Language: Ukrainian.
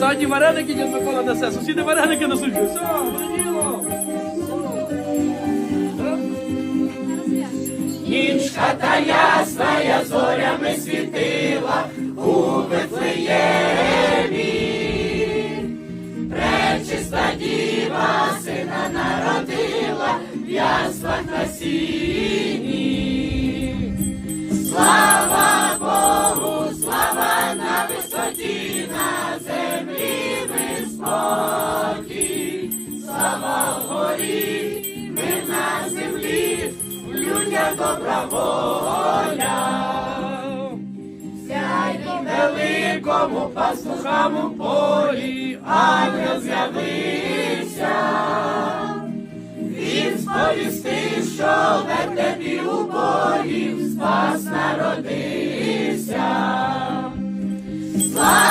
Ззаді вареники дід Микола несе, сусіди вареники несуть. Все, діло. Нічка та ясна, зорями світила у Вифлеємі. Пречиста діва сина народила в яслах на сіні. Слава Богу, слава на висоті, Слава вгорі, ми на землі, в людях добра воля. Сяй великому пастухам у полі, ангел з'явився. Він сповістив, що в вертепі у полі спас народився.